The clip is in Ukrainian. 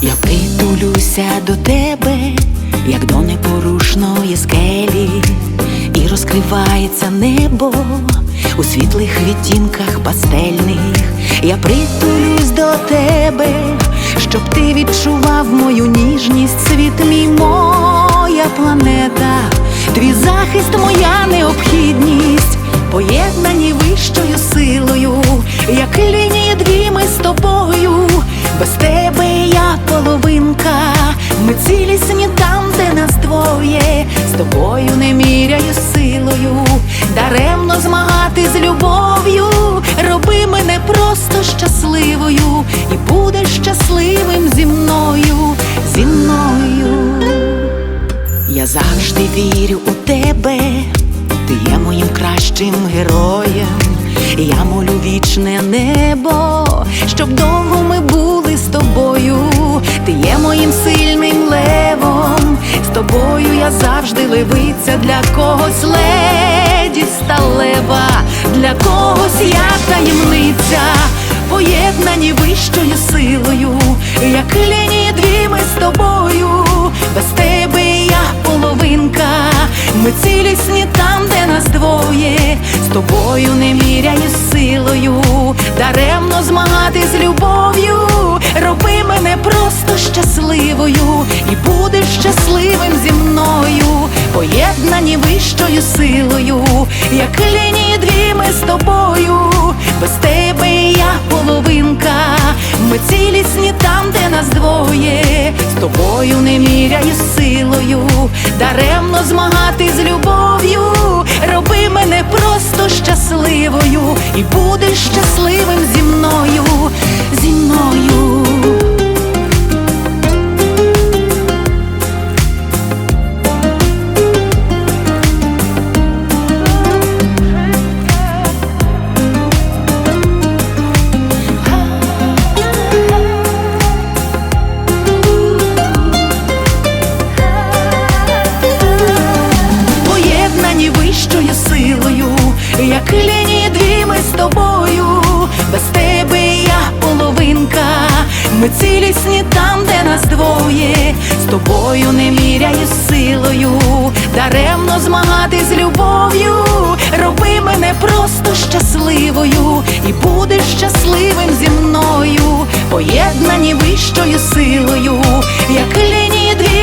притулюся до тебе, як до непорушної скелі, і розкривається небо у світлих відтінках пастельних. Я притулюсь до тебе, щоб ти відчував мою ніжність, світ мій, моя планета, твій захист, моя необхідність, поєднані вищою ми цілісні там, де нас двоє, з тобою не міряю силою, даремно змагати з любов'ю, роби мене просто щасливою, і будеш щасливим зі мною, зі мною. Я завжди вірю у тебе, ти є моїм кращим героєм. Я молю вічне небо, тобою я завжди левиця для когось леді сталева, для когось я таємниця, поєднані вищою силою, як лінії дві ми з тобою, без тебе я половинка, ми цілісні там, де нас двоє, з тобою не міряю силою, даремно змагати з любов'ю, роби мене поєднані силою, як лінії дві ми з тобою, без тебе я половинка, ми цілісні там, де нас двоє, з тобою не міряю силою, даремно змагати з любов'ю, роби мене просто щасливою, і будеш щасливим поєднані вищою силою, як лінії дві ми з тобою, без тебе я половинка, ми цілісні там, де нас двоє, з тобою не міряю силою, даремно змагати з любов'ю, роби мене просто щасливою, і будеш щасливим зі мною, поєднані вищою силою, як лінії дві